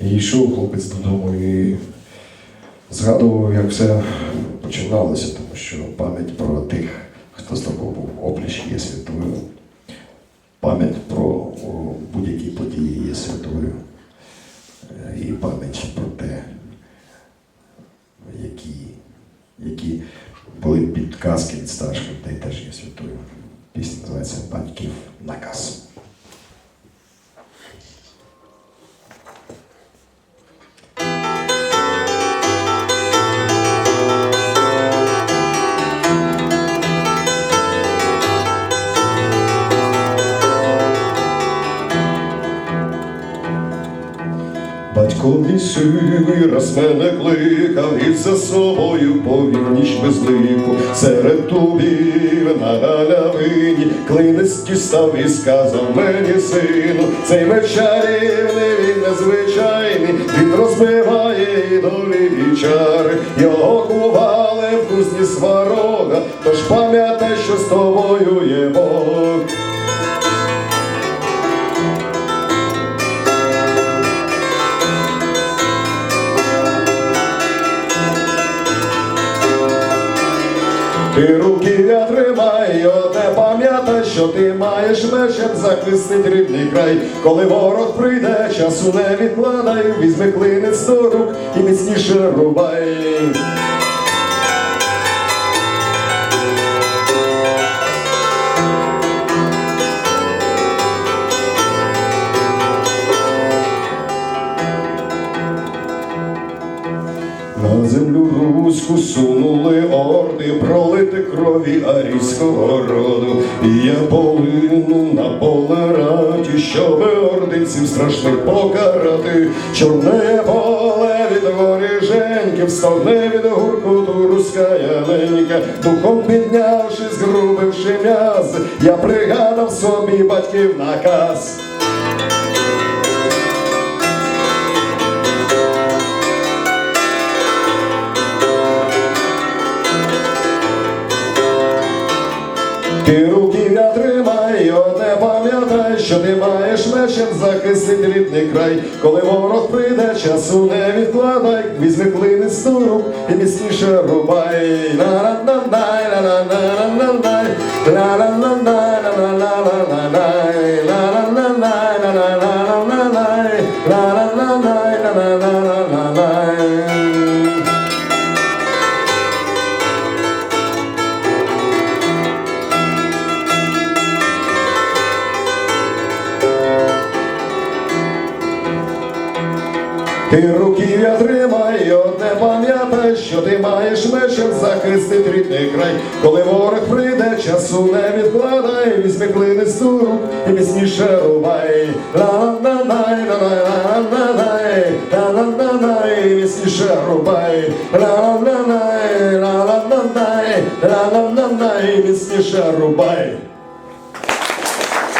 І йшов хлопець додому і згадував, як все починалося, тому що пам'ять про тих, хто з тобою був опліч є святою. Пам'ять про будь-які події є святою. Е, І пам'ять про те, які, які були підказки від старших людей теж є святою. Пісня називається Батьків наказ. Батько мій раз мене кликав і за собою повів ніч без лику. Серед дубів на галявині клинець дістав і сказав мені сину, цей меч чарівний, він незвичайний, він розбиває і долі і чари, його кували в кузні сварога, тож пам'ятай, що з тобою є Бог. Ти руки я тримай, одне пам'ятай, що ти маєш мечем захистить рідний край. Коли ворог прийде, часу не відкладай, візьми клинець до рук і міцніше рубай. Руську сунули орди, пролити крові арійського роду. І я полину на поле раді, щоби ординців страшних покарати. Чорне поле від воріженьків, стогне від гуркоту руська яленька, духом піднявши, згрубивши м'язи, я пригадав собі батьків наказ. Ти руки я тримай, одне пам'ятай, що ти маєш мечем захистити рідний край. Коли ворог прийде, часу не відкладай, візьми клинисту рук і міцніше рубай. На-на-на-най, на-на-на-на-най, на-на-на-най, на-на-на-на-най, на-на-на-най, Ти руки я тримай, одне пам'ятай, що ти маєш мечем захистить рідний край. Коли ворог прийде, часу не відкладай, візьми до рук і міцніше рубай. Ла-ла-ла-лай, ла-ла-ла-ла-лай, ла-ла-ла-лай, міцніше рубай. Ла-ла-ла-лай, ла-ла-ла-лай, ла-ла-ла-лай, міцніше рубай.